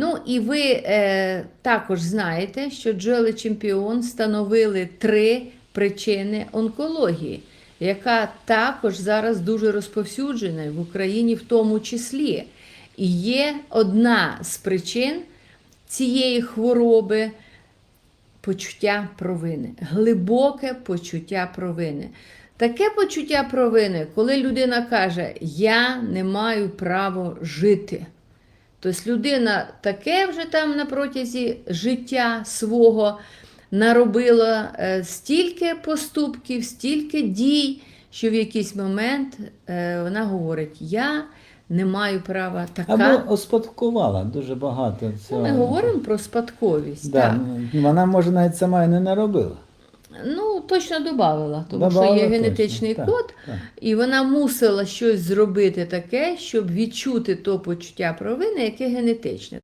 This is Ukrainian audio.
Ну і ви е, також знаєте, що Джоели Чемпіон встановили три причини онкології, яка також зараз дуже розповсюджена в Україні в тому числі. І є одна з причин цієї хвороби почуття провини, глибоке почуття провини. Таке почуття провини, коли людина каже, я не маю права жити. Тобто людина таке вже там на протязі життя свого наробила е, стільки поступків, стільки дій, що в якийсь момент е, вона говорить: Я не маю права така. Або успадкувала дуже багато Ну, цього. Ми говоримо про спадковість. Да, так. ну, Вона, може, навіть сама і не наробила. Точно додавала, тому Добавила що є точно, генетичний так, код, так. і вона мусила щось зробити таке, щоб відчути то почуття провини, яке генетичне.